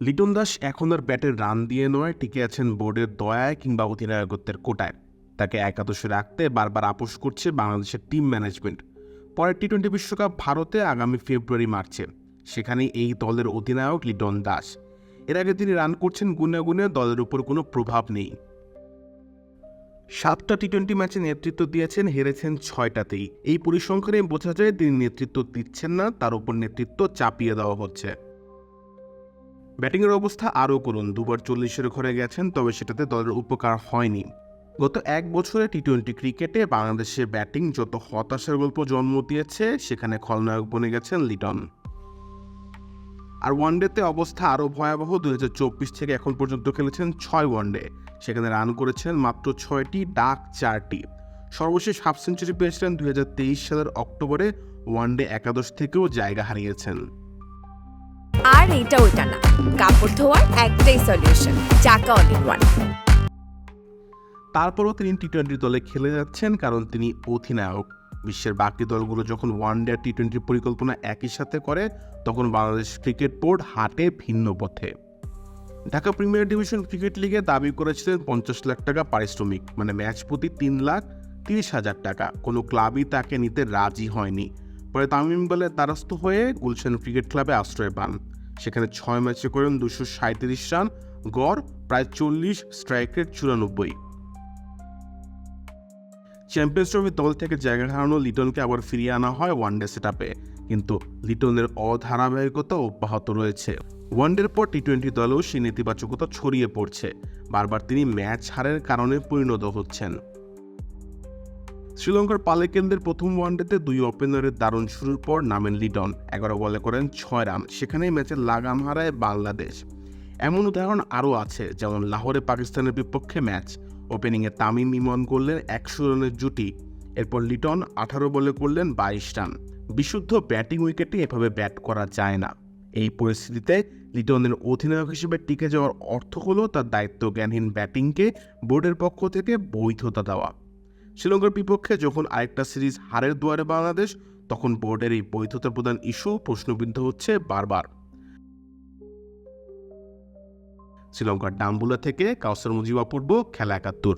লিটন দাস এখন আর ব্যাটের রান দিয়ে নয়, টিকে আছেন বোর্ডের দয়ায় কিংবা অধিনায়কত্বের কোটায়। তাকে একাদশে রাখতে বারবার আপোষ করছে বাংলাদেশের টিম ম্যানেজমেন্ট। পরের টি টোয়েন্টি বিশ্বকাপ ভারতে আগামী ফেব্রুয়ারি, মার্চে। সেখানে এই দলের অধিনায়ক লিটন দাস। এর আগে তিনি রান করছেন গুনে গুনে, দলের উপর কোনো প্রভাব নেই। সাতটা টি টোয়েন্টি ম্যাচে নেতৃত্ব দিয়েছেন, হেরেছেন ছয়টাতেই। এই পরিসংখ্যানে বোঝা যায় তিনি নেতৃত্ব দিচ্ছেন না, তার উপর নেতৃত্ব চাপিয়ে দেওয়া হচ্ছে। ব্যাটিংয়ের অবস্থা আরও করুন। দুবার চল্লিশের ঘরে গেছেন, তবে সেটাতে দলের উপকার হয়নি। গত এক বছরে টি টোয়েন্টি ক্রিকেটে বাংলাদেশের ব্যাটিং যত হতাশার গল্প জন্ম দিয়েছে, সেখানে খলনায়ক বনে গেছেন লিটন। আর ওয়ানডেতে অবস্থা আরও ভয়াবহ দু হাজার চব্বিশ থেকে এখন পর্যন্ত খেলেছেন ছয় ওয়ানডে। সেখানে রান করেছেন মাত্র ছয়টি, ডাক চারটি। সর্বশেষ হাফ সেঞ্চুরি পেয়েছিলেন দুই হাজার তেইশ সালের অক্টোবরে, ওয়ানডে একাদশ থেকেও জায়গা হারিয়েছেন। আর এটা ওইটা না। কাপড় ধোয়ার একটাই সলিউশন চাকা অল ইন ওয়ান তারপরও তিনি টি টোয়েন্টি দলে খেলে যাচ্ছেন কারণ তিনি অধিনায়ক। বিশ্বের বাকি দলগুলো যখন ওয়ান ডে টি টোয়েন্টির পরিকল্পনা একই সাথে করে, তখন বাংলাদেশ ক্রিকেট বোর্ড হাটে ভিন্ন পথে। ঢাকা প্রিমিয়ার ডিভিশন ক্রিকেট লিগে দাবি করেছিলেন পঞ্চাশ লাখ টাকা পারিশ্রমিক মানে ম্যাচ প্রতি তিন লাখ তিরিশ হাজার টাকা। কোনো ক্লাবই তাকে নিতে রাজি হয়নি। পরে তামিম ইকবালের দ্বারস্থ হয়ে গুলশান ক্রিকেট ক্লাবে আশ্রয় পান। সেখানে ছয় ম্যাচে করেন দুশো সাঁত্রিশ রান, গড় প্রায় চল্লিশ স্ট্রাইক রেট চুরানব্বই। চ্যাম্পিয়ন্স ট্রফির দল থেকে জায়গা হারানো লিটনকে আবার ফিরিয়ে আনা হয় ওয়ানডে সেটআপে কিন্তু লিটনের অধারাবাহিকতা অব্যাহত রয়েছে। ওয়ানডের পর টি টোয়েন্টি দলেও সেই নেতিবাচকতা ছড়িয়ে পড়ছে। বারবার তিনি ম্যাচ হারের কারণে পরিণত হচ্ছেন। শ্রীলঙ্কার পালেকেলদের প্রথম ওয়ানডেতে দুই ওপেনারের দারুণ শুরুর পর নামেন লিটন, এগারো বলে করেন ছয় রান, সেখানেই ম্যাচের লাগাম হারায় বাংলাদেশ। এমন উদাহরণ আরও আছে, যেমন লাহোরে পাকিস্তানের বিপক্ষে ম্যাচ, ওপেনিংয়ে তামিম ইমন করলেন একশো রানের জুটি, এরপর লিটন আঠারো বলে করলেন বাইশ রান। বিশুদ্ধ ব্যাটিং উইকেটে এভাবে ব্যাট করা যায় না। এই পরিস্থিতিতে লিটনের অধিনায়ক হিসেবে টিকে যাওয়ার অর্থ হলো তার দায়িত্ব জ্ঞানহীন ব্যাটিংকে বোর্ডের পক্ষ থেকে বৈধতা দেওয়া। শ্রীলঙ্কার বিপক্ষে যখন আরেকটা সিরিজ হারের দুয়ারে বাংলাদেশ, তখন বোর্ডের এই বৈধতা প্রদান ইস্যু প্রশ্নবিদ্ধ হচ্ছে বারবার। শ্রীলঙ্কার ডাম্বুলা থেকে কাউসার মুজিবা অপূর্ব, খেলা একাত্তর।